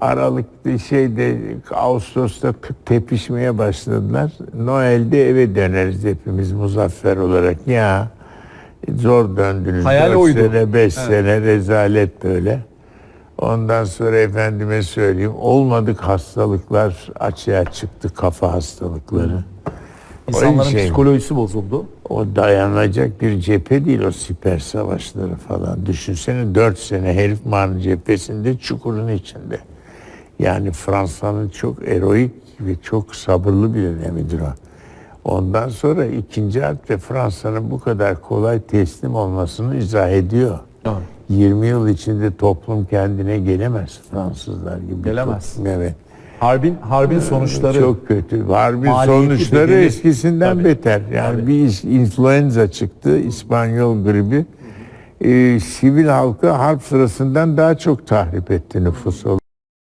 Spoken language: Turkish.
Aralık şeyde Ağustos'ta tepişmeye başladılar. Noel'de eve döneriz hepimiz muzaffer olarak. Ya zor döndünüz. Hayal Dört oydu. sene, beş sene rezalet böyle. Ondan sonra efendime söyleyeyim olmadık hastalıklar açığa çıktı kafa hastalıkları. İnsanların şey. psikolojisi bozuldu. O dayanacak bir cephe değil o siper savaşları falan. Düşünsene dört sene herif Marne cephesinde çukurun içinde. Yani Fransa'nın çok eroik ve çok sabırlı bir dönemidir o. Ondan sonra ikinci harpte Fransa'nın bu kadar kolay teslim olmasını izah ediyor. Evet. 20 yıl içinde toplum kendine gelemez Fransızlar gibi. Gelemez. Toplum, evet. Harbin harbin sonuçları Çok kötü. Harbin sonuçları bedeli. eskisinden Tabii. beter. Yani Tabii. bir influenza çıktı, İspanyol gribi. Ee, sivil halkı harp sırasından daha çok tahrip etti nüfus olarak.